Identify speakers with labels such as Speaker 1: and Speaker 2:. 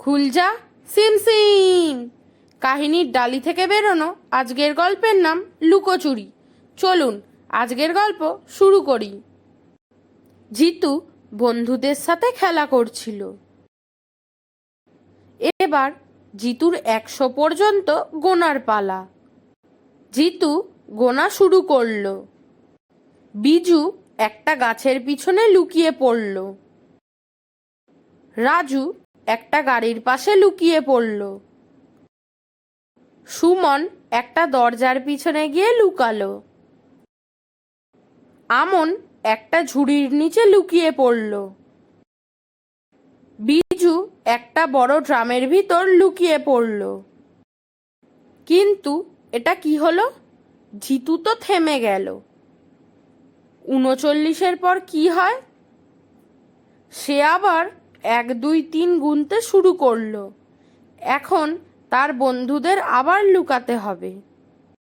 Speaker 1: খুলজা সিম সিম কাহিনীর ডালি থেকে বেরোনো আজকের গল্পের নাম লুকোচুরি। চলুন আজকের গল্প শুরু করি। জিতু বন্ধুদের সাথে খেলা করছিল। এবার জিতুর একশো পর্যন্ত গোনার পালা। জিতু গোনা শুরু করল। বিজু একটা গাছের পিছনে লুকিয়ে পড়ল। রাজু একটা গাড়ির পাশে লুকিয়ে পড়ল। সুমন একটা দরজার পিছনে গিয়ে লুকালো। আমন একটা ঝুড়ির নিচে লুকিয়ে পড়ল। বিজু একটা বড় ড্রামের ভিতর লুকিয়ে পড়ল। কিন্তু এটা কি হলো? জিতু তো থেমে গেল। উনচল্লিশের পর কি হয়? সে আবার এক দুই তিন গুনতে শুরু করল। এখন তার বন্ধুদের আবার লুকাতে হবে।